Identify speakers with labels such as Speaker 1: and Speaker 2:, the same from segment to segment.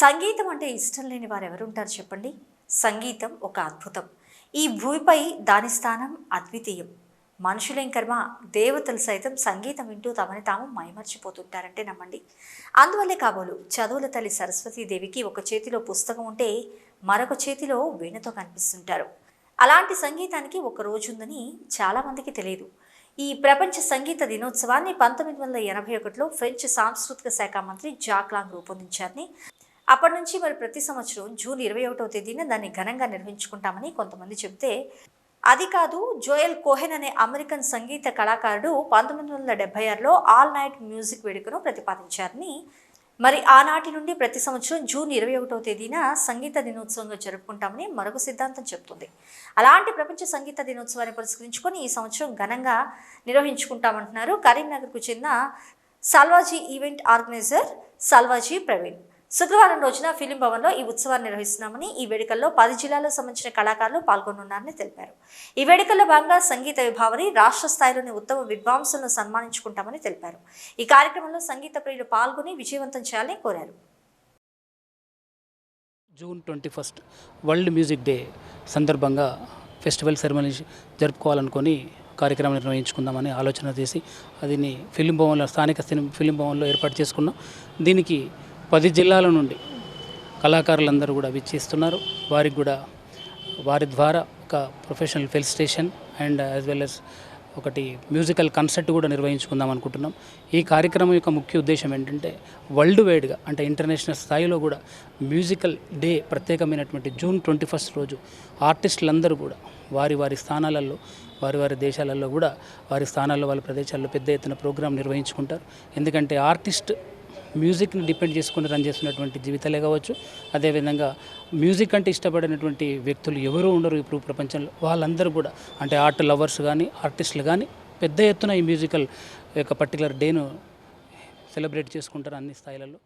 Speaker 1: సంగీతం అంటే ఇష్టం లేని వారు ఎవరుంటారు చెప్పండి? సంగీతం ఒక అద్భుతం. ఈ భూమిపై దాని స్థానం అద్వితీయం. మనుషులేం కర్మ దేవతలు సైతం సంగీతం వింటూ తమని తాము మైమర్చిపోతుంటారంటే నమ్మండి. అందువల్లే కాబోలు చదువుల తల్లి సరస్వతీదేవికి ఒక చేతిలో పుస్తకం ఉంటే మరొక చేతిలో వీణతో కనిపిస్తుంటారు. అలాంటి సంగీతానికి ఒక రోజు ఉందని చాలామందికి తెలియదు. ఈ ప్రపంచ సంగీత దినోత్సవాన్ని పంతొమ్మిది వందల ఎనభై ఒకటిలో ఫ్రెంచ్ సాంస్కృతిక శాఖ మంత్రి జాక్లాంగ్ రూపొందించారని అప్పటి నుంచి మరి ప్రతి సంవత్సరం జూన్ ఇరవై ఒకటవ తేదీన దాన్ని ఘనంగా నిర్వహించుకుంటామని కొంతమంది చెబితే అది కాదు జోయల్ కోహెన్ అనే అమెరికన్ సంగీత కళాకారుడు పంతొమ్మిది వందల డెబ్బై ఆరులో ఆల్ నైట్ మ్యూజిక్ వేడుకను ప్రతిపాదించారని మరి ఆనాటి నుండి ప్రతి సంవత్సరం జూన్ ఇరవై ఒకటవ తేదీన సంగీత దినోత్సవంగా జరుపుకుంటామని మరొక సిద్ధాంతం చెప్తుంది. అలాంటి ప్రపంచ సంగీత దినోత్సవాన్ని పురస్కరించుకొని ఈ సంవత్సరం ఘనంగా నిర్వహించుకుంటామంటున్నారు. కరీంనగర్కు చెందిన సాల్వాజీ ఈవెంట్ ఆర్గనైజర్ సాల్వాజీ ప్రవీణ్. శుక్రవారం రోజున ఫిలిం భవన్లో ఈ ఉత్సవాన్ని నిర్వహిస్తున్నామని ఈ వేడుకల్లో పది జిల్లాలకు సంబంధించిన కళాకారులు పాల్గొనున్నారని తెలిపారు. ఈ వేడుకల్లో భాగంగా సంగీత విభావరి రాష్ట్ర స్థాయిలోని ఉత్తమ విద్వాంసులను సన్మానించుకుంటామని తెలిపారు. ఈ కార్యక్రమంలో సంగీత ప్రియులు పాల్గొని విజయవంతం చేయాలని కోరారు.
Speaker 2: June twenty first world music day సందర్భంగా ఫెస్టివల్ సెరమనీ జరుపుకోవాలనుకొని కార్యక్రమం నిర్వహించుకుందామని ఆలోచన చేసి అదిని ఫిలిం భవన్లో స్థానిక సినిమా ఫిలిం భవన్లో ఏర్పాటు చేసుకున్నాం. దీనికి పది జిల్లాల నుండి కళాకారులందరూ కూడా విచ్చేస్తున్నారు వారికి కూడా వారి ద్వారా ఒక professional fill station and as well as ఒకటి మ్యూజికల్ కన్సర్ట్ కూడా నిర్వహించుకుందాం అనుకుంటున్నాం. ఈ కార్యక్రమం యొక్క ముఖ్య ఉద్దేశం ఏంటంటే వరల్డ్ వైడ్గా అంటే ఇంటర్నేషనల్ స్థాయిలో కూడా మ్యూజికల్ డే ప్రత్యేకమైనటువంటి జూన్ ట్వంటీ ఫస్ట్ రోజు ఆర్టిస్టులందరూ కూడా వారి వారి స్థానాలలో వారి వారి దేశాలలో కూడా వారి స్థానాల్లో వాళ్ళ ప్రదేశాల్లో పెద్ద ఎత్తున ప్రోగ్రాం నిర్వహించుకుంటారు. ఎందుకంటే ఆర్టిస్ట్ మ్యూజిక్ని డిపెండ్ చేసుకుని రన్ చేస్తున్నటువంటి జీవితాలే కావచ్చు. అదేవిధంగా మ్యూజిక్ అంటే ఇష్టపడినటువంటి వ్యక్తులు ఎవరు ఉండరు ఇప్పుడు ప్రపంచంలో. వాళ్ళందరూ కూడా అంటే ఆర్ట్ లవర్స్ కానీ ఆర్టిస్టులు కానీ పెద్ద ఎత్తున ఈ మ్యూజికల్ యొక్క పర్టికులర్ డేను సెలబ్రేట్ చేసుకుంటారు అన్ని స్థాయిలలో.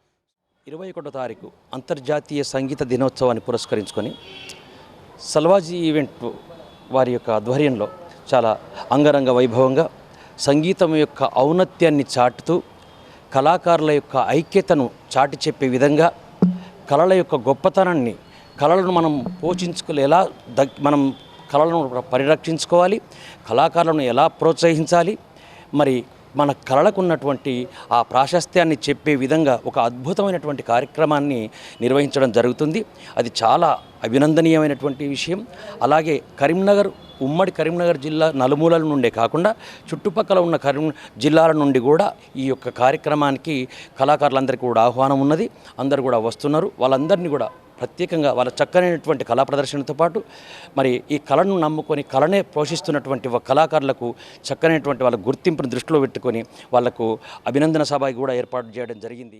Speaker 3: ఇరవై ఒకటో తారీఖు అంతర్జాతీయ సంగీత దినోత్సవాన్ని పురస్కరించుకొని సల్వాజీ ఈవెంట్ వారి యొక్క ఆధ్వర్యంలో చాలా అంగరంగ వైభవంగా సంగీతం యొక్క ఔన్నత్యాన్ని చాటుతూ కళాకారుల యొక్క ఐక్యతను చాటి చెప్పే విధంగా కళల యొక్క గొప్పతనాన్ని కళలను మనం పోషించుకోలే ఎలా మనం కళలను పరిరక్షించుకోవాలి కళాకారులను ఎలా ప్రోత్సహించాలి మరి మన కళలకు ఉన్నటువంటి ఆ ప్రాశస్త్యాన్ని చెప్పే విధంగా ఒక అద్భుతమైనటువంటి కార్యక్రమాన్ని నిర్వహించడం జరుగుతుంది. అది చాలా అభినందనీయమైనటువంటి విషయం. అలాగే కరీంనగర్ ఉమ్మడి కరీంనగర్ జిల్లా నలుమూలల నుండే కాకుండా చుట్టుపక్కల ఉన్న కరీం జిల్లాల నుండి కూడా ఈ యొక్క కార్యక్రమానికి కళాకారులందరికీ కూడా ఆహ్వానం ఉన్నది. అందరు కూడా వస్తున్నారు. వాళ్ళందరినీ కూడా ప్రత్యేకంగా వాళ్ళ చక్కనైనటువంటి కళా ప్రదర్శనతో పాటు మరి ఈ కళను నమ్ముకొని కళనే పోషిస్తున్నటువంటి కళాకారులకు చక్కనైనటువంటి వాళ్ళ గుర్తింపును దృష్టిలో పెట్టుకొని వాళ్ళకు అభినందన సభ కూడా ఏర్పాటు చేయడం జరిగింది.